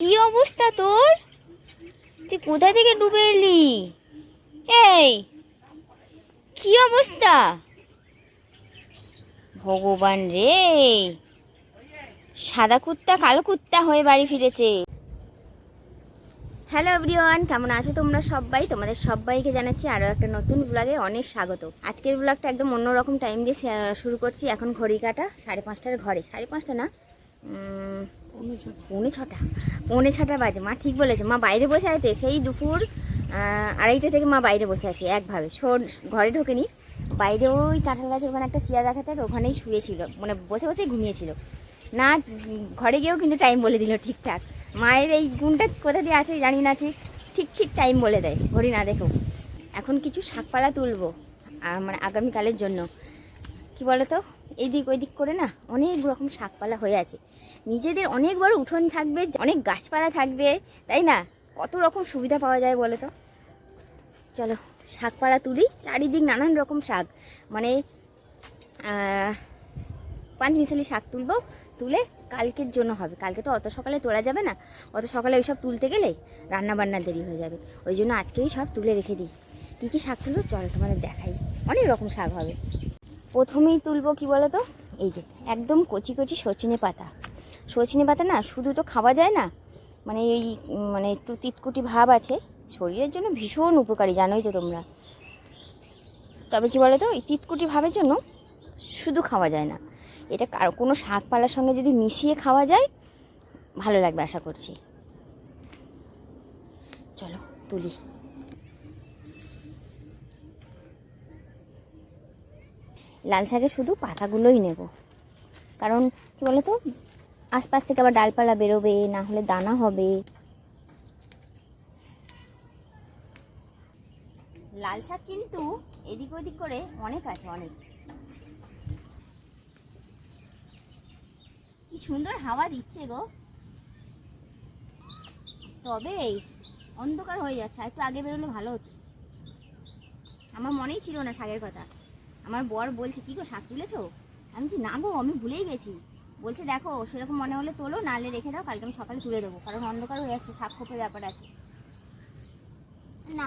কি অবস্থা তোর? তুই কোথা থেকে ডুবে এলি? এই, কি অবস্থা? ভগবান রে, সাদা কুত্তা কালো কুত্তা হয়ে বাড়ি ফিরেছে। হ্যালো এভরিওয়ান, কেমন আছো তোমরা সবাই? তোমাদের সবাইকে জানাচ্ছি আরও একটা নতুন ব্লগে অনেক স্বাগত। আজকের ব্লগটা একদম অন্যরকম টাইম দিয়ে শুরু করছি এখন ঘড়ি কাটা সাড়ে পাঁচটার ঘরে। সাড়ে পাঁচটা না? পৌনে ছটা। পৌনে ছটা বাজে। মা ঠিক বলেছে। মা বাইরে বসে আছে। সেই দুপুর আড়াইটা থেকে মা বাইরে বসে আছে একভাবে। শোন, ঘরে ঢোকেনি। বাইরে ওই কাঁঠাল গাছের ওখানে একটা চেয়ার রাখা থাকে ওখানেই শুয়েছিল। মানে বসে বসেই ঘুমিয়েছিল। না, ঘরে গিয়েও কিন্তু টাইম বলে দিল ঠিকঠাক। মায়ের এই গুণটা কোথা দিয়ে আছে জানি না ঠিক। ঠিক ঠিক টাইম বলে দেয়। ঘড়ি না দেখেও এখন কিছু শাকপালা তুলবো মানে আগামীকালের জন্য। কি বলতো? এইদিক ওই দিক করে না অনেক রকম শাকপালা হয়ে আছে। নিজেদের অনেক বড় উঠোন থাকবে, অনেক গাছপালা থাকবে, তাই না? কত রকম সুবিধা পাওয়া যায় বলো তো চলো, শাকপালা তুলি, চারিদিক নানান রকম শাক। মানে পাঁচ মিশালি শাক তুলবো, তুলে কালকের জন্য হবে। কালকে তো অত সকালে তোলা যাবে না। অত সকালে ওইসব তুলতে গেলে রান্না বান্না দেরি হয়ে যাবে। ওই জন্য আজকেই সব তুলে রেখে দিই। কী কী শাক তুলবো? চলো তোমাদের দেখাই। অনেক রকম শাক হবে। প্রথমেই তুলবো কি বলো তো এই যে, একদম কচি কচি সজনে পাতা। সজনে পাতা না, শুধু তো খাওয়া যায় না মানে এই মানে একটু তিতকুটি ভাব আছে, শরীরের জন্য ভীষণ উপকারী, জানোই তো তোমরা। তবে কি বলো তো এই তিতকুটি ভাবের জন্য শুধু খাওয়া যায় না। এটা কোনো শাকপালার সঙ্গে যদি মিশিয়ে খাওয়া যায়, ভালো লাগবে আশা করছি। চলো, তুলি। লাল শাকের শুধু পাতাগুলোই নেব। কারণ কী বলো তো আশপাশ থেকে আবার ডালপালা বেরোবে, না হলে দানা হবে। লাল শাক কিন্তু এদিক ওদিক করে অনেক আছে, অনেক। কি সুন্দর হাওয়া দিচ্ছে গো। তবে অন্ধকার হয়ে যাচ্ছে একটু আগে বেরোলে ভালো হতো। আমার মনেই ছিল না শাকের কথা। আমার বর বলছে, কি গো, শাক তুলেছো? আমি বলছি, না গো, আমি ভুলেই গেছি। বলছে, দেখো, সেরকম মনে হলে তোলো নালে রেখে দাও, কালকে আমি সকালে তুলে দেবো, কারণ অন্ধকার হয়ে যাচ্ছে, শাক খোপের ব্যাপার আছে। না,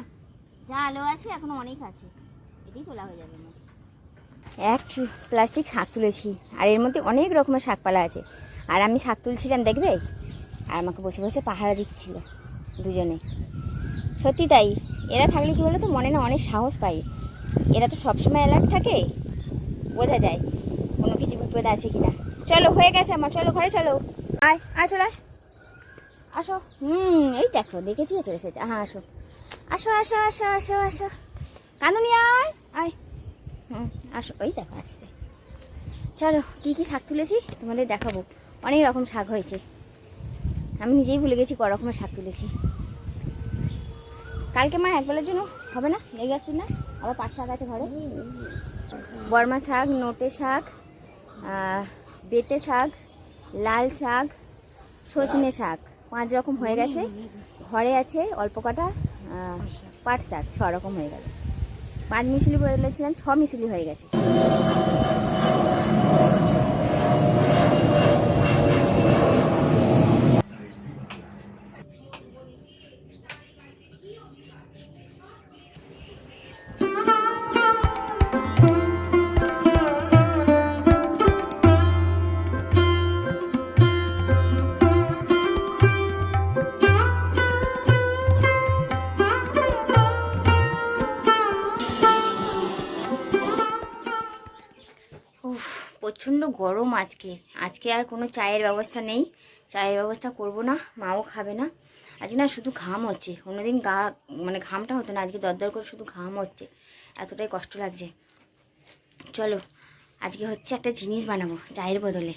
যা আলো আছে, এখনও অনেক আছে এটাই তোলা হয়ে যাবে। না এক প্লাস্টিক শাক তুলেছি, আর এর মধ্যে অনেক রকমের শাকপালা আছে। আর আমি শাক তুলছিলাম, দেখবে? আর আমাকে বসে বসে পাহারা দিচ্ছিল দুজনে। সত্যি তাই, এরা থাকলে কি বলো তো মনে না অনেক সাহস পাই এরা তো সবসময় অ্যালার্ট থাকে। বোঝা যায় কোনো কিছু বিপদ আছে কি না চলো, হয়ে গেছে আমার। চলো, ঘরে চলো। আয় আয়, চলো আসো। হুম, এই দেখো দেখেছি চলে এসেছে। হ্যাঁ আসো। আসো আসো আসো আসো আসো। কান্দুনি আয় আয়। হুম, আসো। ওই দেখো, আসছে। চলো, কী কী শাক তুলেছি? তোমাদের দেখাবো। অনেক রকম শাক হয়েছে। আমি নিজেই ভুলে গেছি ক রকমের শাক তুলেছি। কালকে মা এক একবেলার জন্য হবে না? লেগে আসছি না আবার পাট শাক আছে ঘরে? বর্মা শাক, নোটে শাক বেতে শাক, লাল শাক, সজনে শাক। পাঁচ রকম হয়ে গেছে। ঘরে আছে অল্প কটা পাট শাক, ছ রকম হয়ে গেল। পাঁচ মিশলি বলেছিলাম ছ মিশলি হয়ে গেছে। প্রচণ্ড গরম আজকে। আজকে আর কোনো চায়ের ব্যবস্থা নেই। চায়ের ব্যবস্থা করব না, মাও খাবে না। আজকে না শুধু ঘাম হচ্ছে। অন্যদিন গা মানে ঘামটা হতো না, আজকে দরদর করে শুধু ঘাম হচ্ছে। এতটাই কষ্ট লাগছে। চলো, আজকে হচ্ছে একটা জিনিস বানাবো, চায়ের বদলে।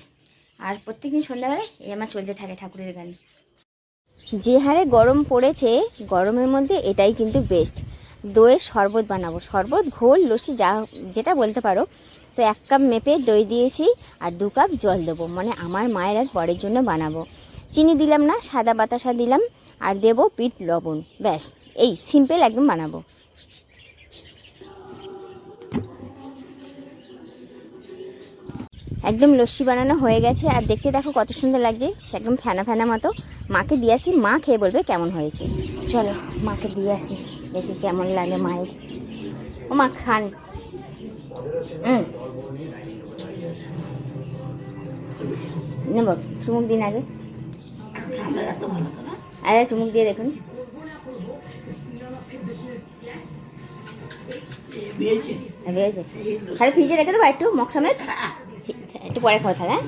আর প্রত্যেকদিন সন্ধ্যাবেলায় এই আমার চলতে থাকে ঠাকুরের গান। যে হারে গরম পড়েছে, গরমের মধ্যে এটাই কিন্তু বেস্ট দইয়ের শরবত বানাবো। শরবত, ঘোল, লস্যি, যা, যেটা বলতে পারো। তো এক কাপ মেপে দই দিয়েছি আর দু কাপ জল দেবো। মানে আমার মায়ের আর পরের জন্য বানাবো। চিনি দিলাম না, সাদা বাতাসা দিলাম আর দেবো পিঠ লবণ। ব্যাস, এই সিম্পল একদম বানাবো। একদম লস্যি বানানো হয়ে গেছে আর দেখতে দেখো কত সুন্দর লাগছে, সে একদম ফেনা ফেনা মতো। মাকে দিয়ে আসি, মা খেয়ে বলবে কেমন হয়েছে। চলো, মাকে দিয়ে আসি, দেখি কেমন লাগে মায়ের। ও মা খান। হুম নেব চুমুক দিন আগে। আরে, চুমুক দিয়ে দেখুন। তাহলে ফ্রিজে রেখে দেবো একটু মক সমেত? একটু পরে খাওয়া তাহলে হ্যাঁ?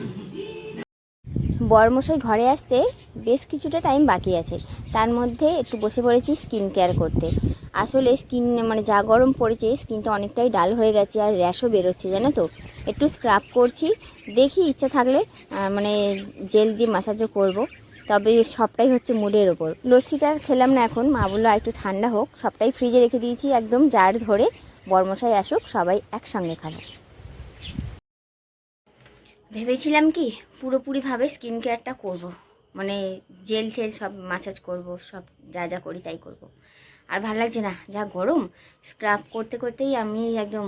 বরমশাই ঘরে আসতে বেশ কিছুটা টাইম বাকি আছে। তার মধ্যে একটু বসে পড়েছি স্কিন কেয়ার করতে। আসলে স্কিন মানে যা গরম পড়েছে, স্কিনটা অনেকটাই ডাল হয়ে গেছে আর র্যাশও বেরোচ্ছে, জানো তো একটু স্ক্রাব করছি, দেখি ইচ্ছা থাকলে মানে জেল দিয়ে মাসাজও করব তবে সবটাই হচ্ছে মুডের ওপর লস্যিটা খেলাম না এখন, মা বলল একটু ঠান্ডা হোক, সবটাই ফ্রিজে রেখে দিয়েছি, একদম জার ধরে বরমশাই আসুক, সবাই একসঙ্গে খাব ভেবেছিলাম কি, পুরোপুরিভাবে স্কিন কেয়ারটা করব। মানে জেল টেল সব মাসাজ করব, সব যা যা করি তাই করব। আর ভালো লাগছে না, যা গরম স্ক্রাব করতে করতেই আমি একদম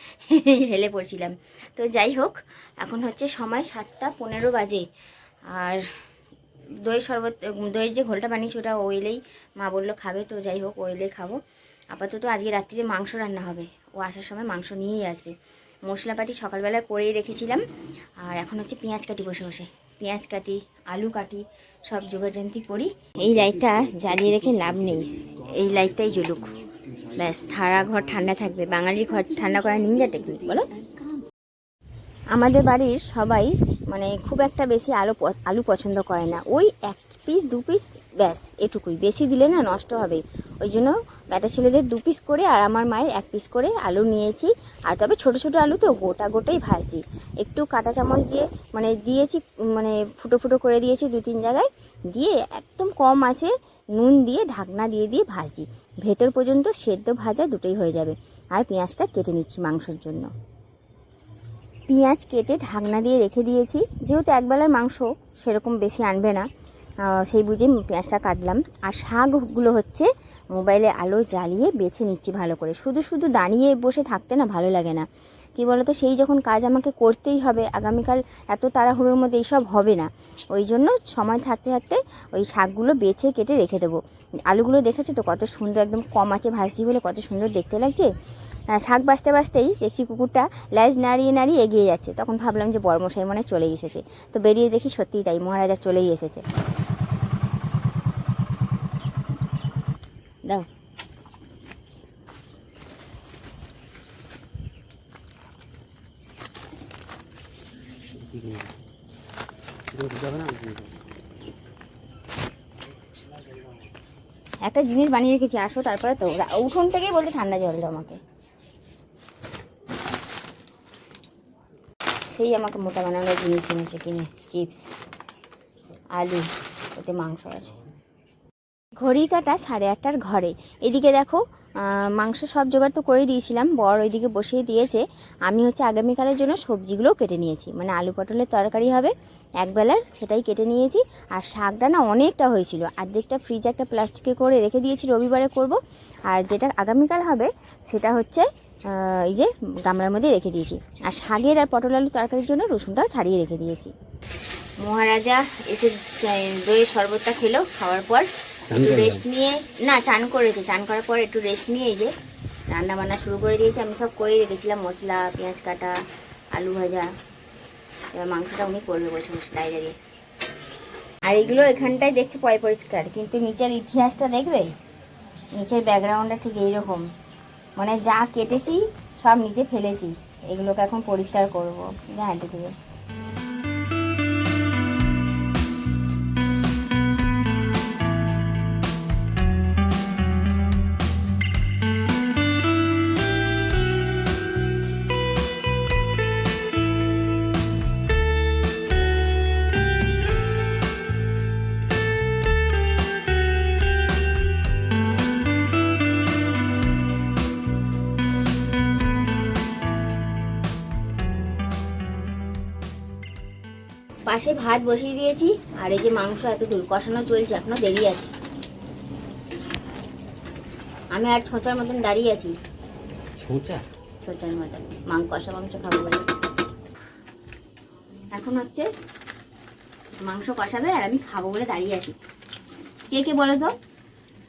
হেলে পড়ছিলাম। তো যাই হোক, এখন হচ্ছে সময় সাতটা পনেরো বাজে। আর দই শরবত, দইয়ের যে ঘোলটা বানিয়েছি ওটা ওয়েলেই মা বলল খাবে, তো যাই হোক ওয়েলে খাব। আপাতত আজকে রাত্রিরে মাংস রান্না হবে, ও আসার সময় মাংস নিয়েই আসবে। মশলাপাতি সকালবেলা করেই রেখেছিলাম, আর এখন হচ্ছে পেঁয়াজ কাটি বসে বসে। পেঁয়াজ কাটি, আলু কাটি, সব যোগাযান্তি করি। এই লাইটটা জ্বালিয়ে রেখে লাভ নেই। এই লাইটটাই জ্বলুক। ব্যাস সারা ঘর ঠান্ডা থাকবে। বাঙালির ঘর ঠান্ডা করার নিনজা টেকনিক বলো? আমাদের বাড়ির সবাই মানে খুব একটা বেশি আলু আলু পছন্দ করে না। ওই এক পিস দু পিস ব্যাস, এটুকুই। বেশি দিলে না নষ্ট হবে ওই জন্য ব্যাটা ছেলেদের দু পিস করে আর আমার মায়ের এক পিস করে আলু নিয়েছি। আর তবে ছোট ছোট আলু তো গোটা গোটাই ভাজছি। একটু কাঁটা চামচ দিয়ে মানে দিয়েছি মানে ফুটো ফুটো করে দিয়েছি দু তিন জায়গায়। দিয়ে একদম কম আছে, নুন দিয়ে ঢাকনা দিয়ে দিয়ে ভাজি ভেতর পর্যন্ত সেদ্ধ ভাজা দুটোই হয়ে যাবে। আর পেঁয়াজটা কেটে নিচ্ছি মাংসের জন্য। পেঁয়াজ কেটে ঢাকনা দিয়ে রেখে দিয়েছি। যেহেতু একবেলার মাংস, সেরকম বেশি আনবে না। সেই বুঝে পেঁয়াজটা কাটলাম। আর শাকগুলো হচ্ছে মোবাইলে আলো জ্বালিয়ে বেছে নিচ্ছি ভালো করে। শুধু শুধু দাঁড়িয়ে বসে থাকতে না ভালো লাগে না। কি বলতো, সেই যখন কাজ আমাকে করতেই হবে, আগামীকাল এত তাড়াহুড়োর মধ্যে এইসব হবে না। ওই জন্য সময় থাকতে থাকতে ওই শাকগুলো বেছে কেটে রেখে দেবো। আলুগুলো দেখেছ তো, কত সুন্দর, একদম কম আছে ভাসি বলে কত সুন্দর দেখতে লাগছে? শাক বাঁচতে বাঁচতেই দেখছি কুকুরটা ল্যাজ নাড়িয়ে নাড়িয়ে এগিয়ে যাচ্ছে। তখন ভাবলাম যে বর্মশাই মনে চলেই এসেছে। তো বেরিয়ে দেখি সত্যিই তাই, মহারাজা চলেই এসেছে। দাও। একটা জিনিস বানিয়ে রেখেছি, আসো, তারপরে তো উঠোন থেকেই বলতে ঠান্ডা জল দাও আমাকে। সেই আমাকে মোটা বানানোর জিনিস এনেছে, কিনে, চিপস, আলু ওতে মাংস আছে। ঘড়ি কাটা সাড়ে আটটার ঘরে। এদিকে দেখো মাংস সব জোগাড় তো করে দিয়েছিলাম, বর ওইদিকে বসিয়ে দিয়েছে, আমি হচ্ছে আগামীকালের জন্য সবজিগুলোও কেটে নিয়েছি। মানে আলু পটলের তরকারি হবে একবেলার সেটাই কেটে নিয়েছি, আর শাকটা না অনেকটা হয়েছিল। অর্ধেকটা ফ্রিজে একটা প্লাস্টিকে করে রেখে দিয়েছি, রবিবারে করব। আর যেটা আগামীকাল হবে, সেটা হচ্ছে এই যে গামলার মধ্যে রেখে দিয়েছি। আর শাকের আর পটল আলু তরকারির জন্য রসুনটাও ছাড়িয়ে রেখে দিয়েছি। মহারাজা এসে দইয়ের শরবতটা খেলো খাওয়ার পর একটু রেস্ট নিয়ে না চান করেছে চান করার পর একটু রেস্ট নিয়ে এই যে রান্না বান্না শুরু করে দিয়েছি। আমি সব করেই রেখেছিলাম মশলা পেঁয়াজ কাটা আলু ভাজা। এবার মাংসটা উনি করবে বসে বসে দাঁড়িয়ে আর এগুলো এখানটায় দেখছি পয় পরিষ্কার কিন্তু নিচের ইতিহাসটা দেখবে? নিচের ব্যাকগ্রাউন্ডটা ঠিক এইরকম। মানে যা কেটেছি সব নিচে ফেলেছি। এগুলোকে এখন পরিষ্কার করব। হ্যাঁ থেকে পাশে ভাত বসিয়ে দিয়েছি আর এই যে মাংস এত দূর কষানো চলছে এখনও দেরি আছে। আমি আর ছোঁচার মতন দাঁড়িয়ে আছি। ছোঁচা? ছোঁচার মতন। মাংস কষা মাংস খাব বলে। এখন হচ্ছে মাংস কষাবে আর আমি খাব বলে দাঁড়িয়ে আছি। কে কে বলো তো?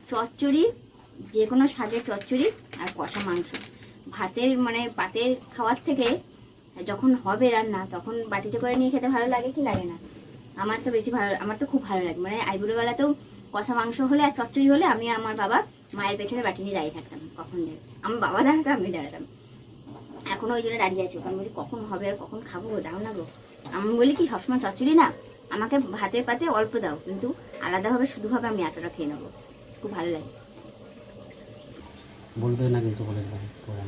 চচ্চড়ি যে কোনো শাকের চচ্চড়ি আর কষা মাংস। ভাতের মানে পাতের খাওয়ার থেকে যখন হবে রান্না তখন বাটিতে করে নিয়ে খেতে ভালো লাগে কি লাগে না? আমার তো বেশি ভালো আমার তো খুব ভালো লাগে। মানে আইবুড়োবেলাতেও কষা মাংস হলে আর চচ্চড়ি হলে আমি আমার বাবা মায়ের পেছনে বাটি নিয়ে দাঁড়িয়ে থাকতাম কখন আমার বাবা দাঁড়াতো আমি দাঁড়াতাম। এখনও ওই জন্য দাঁড়িয়ে আছি। ওখানে বলছি কখন হবে আর কখন খাব? দাও না গো। আমি বলি কি সবসময় চচ্চড়ি না আমাকে ভাতের পাতে অল্প দাও কিন্তু আলাদাভাবে শুধুভাবে আমি এতটা খেয়ে নেব। খুব ভালো লাগে। বলবে না কিন্তু বলে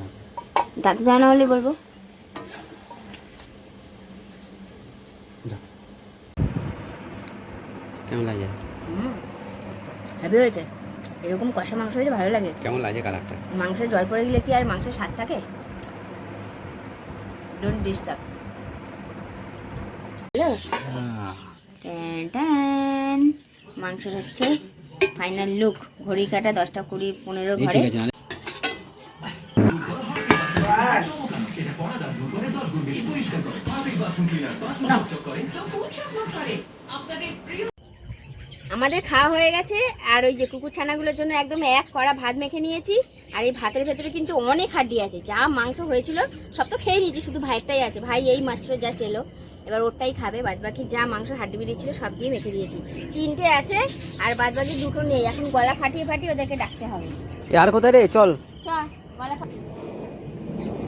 না। জানা হলে বলব? কেমন লাগে? হ্যাপি হয়েছে। এরকম কষা মাংস হলে ভালো লাগে। কেমন লাগে কালারটা? মাংসে জল পড়ে গেলে কি আর মাংসের স্বাদ থাকে ডোন্ট ডিস্টার্ব হ্যালো ট্যান ট্যান মাংসের হচ্ছে ফাইনাল লুক ঘড়ি কাটা দশটা কুড়ি পনেরো ঘরে। ঠিক আছে নাহলে আমাদের খাওয়া হয়ে গেছে আর ওই যে কুকুর ছানাগুলোর জন্য একদম এক কড়া ভাত মেখে নিয়েছি আর এই ভাতের ভেতরে কিন্তু অনেক হাড্ডি আছে যা মাংস হয়েছিল সব তো খেয়ে নিয়েছি শুধু ভাইটাই আছে ভাই এই মাত্র জাস্ট এলো এবার ওরটাই খাবে বাদ বাকি যা মাংস হাড্ডি বেরিয়েছিল সব দিয়ে মেখে দিয়েছি তিনটে আছে আর বাদ বাকি দুটো নেই এখন গলা ফাটিয়ে ফাটিয়ে ওদেরকে ডাকতে হবে আর কোথায় রে চল চ গলা ফাটিয়ে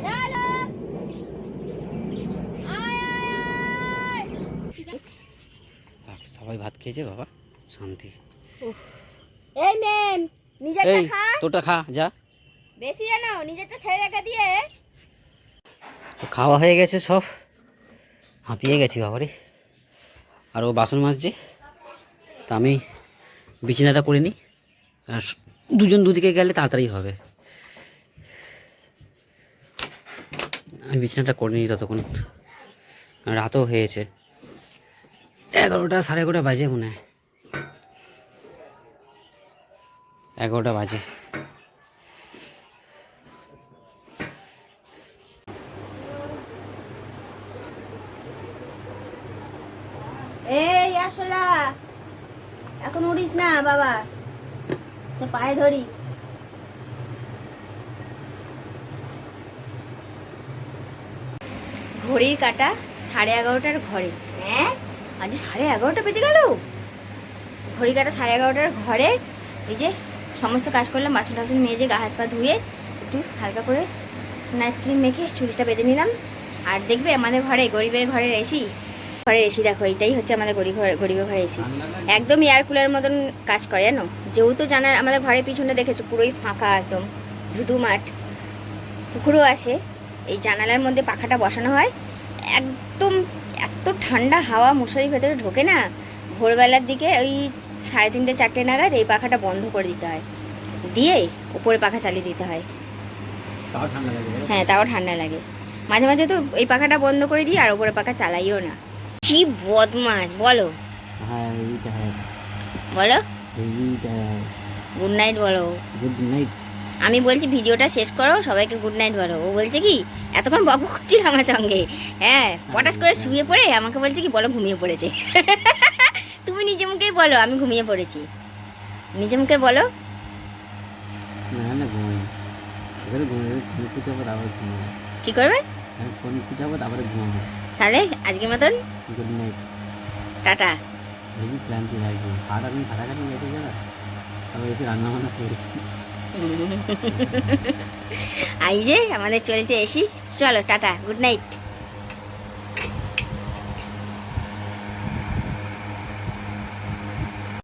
লালা! আয়, আয়, আয়! সবাই ভাত খেয়েছে বাবা শান্তি। এই মেম নিজেরটা খা। তোরটা খা যা। বেশি জানো নিজেরটা ছেড়ে রেখে দিয়ে। তো খাওয়া হয়ে গেছে সব। হাঁপিয়ে গেছি বাবারে। আর ও বাসন মাজছে। তা আমি বিছানাটা করে নিই। দুজন দুদিকে গেলে তাড়াতাড়ি হবে। আমি বিছানাটা করে নিই ততক্ষণ। রাতও হয়েছে। এগারোটা সাড়ে এগারোটা বাজে মনে হয়। এগারোটা বাজে। এখন উড়িস না, বাবা। তো পায়ে ধরি। ঘড়ির কাটা সাড়ে এগারোটার ঘরে। হ্যাঁ? আজ সাড়ে এগারোটা বেজে গেল? ঘড়ি কাটা সাড়ে এগারোটার ঘরে এই যে সমস্ত কাজ করলাম, বাসন টাসন মেজে গা হাত পা ধুয়ে একটু হালকা করে নাইট ক্রিম মেখে চুলটা বেঁধে নিলাম। আর দেখবে আমাদের ঘরে, গরিবের ঘরের এসি? ঘরের এসি দেখো এটাই হচ্ছে আমাদের গরিব ঘর গরিবের ঘরে এসি। একদম এয়ার কুলার মতন কাজ করে, জানো? যেহেতু জানার আমাদের ঘরের পিছনে দেখেছ, পুরোই ফাঁকা একদম, ধুধু মাঠ। পুকুরও আছে, এই জানালার মধ্যে পাখাটা বসানো হয়। একদম, এত ঠান্ডা হাওয়া মশারির ভেতরে ঢোকে না? ভোরবেলার দিকে ওই সাড়ে তিনটে চারটে নাগাদ এই পাখাটা বন্ধ করে দিতে হয়। দিয়ে উপরে পাখা চালিয়ে দিতে হয়? হ্যাঁ তাও ঠান্ডা লাগে। মাঝে মাঝে তো এই পাখাটা বন্ধ করে দিই আর উপরে পাখা চালাইও না। কি বদমাস বলো। হ্যাঁ হ্যাঁ। বলো। গুড নাইট বলো। গুড নাইট আমি বলছি ভিডিওটা শেষ করো সবাইকে গুড নাইট বলো। ও বলছে কি এতক্ষণ বক করছিল আমার সঙ্গে। হ্যাঁ পটাশ করে শুয়ে পড়ে আমাকে বলছে কি বলো ঘুমিয়ে পড়েছে। তুমি নিজে মুখেই বলো আমি ঘুমিয়ে পড়েছি। নিজে মুখে বলো। না না ঘুমাই এবারে ঘুমাই ফোন খুঁজাবো তারপরে ঘুমাবো কি করবে? আমি ফোন খুঁজাবো তারপরে ঘুমাবো তাহলে আজকের মতন গুড নাইট। টাটা। হেভি ক্লান্তি লাগছে সারাদিন খাটাখাটি গেছে যারা তারপর এসে রান্না বান্না করেছি। আর এই যে আমাদের চলছে এসি। চলো টাটা গুড নাইট।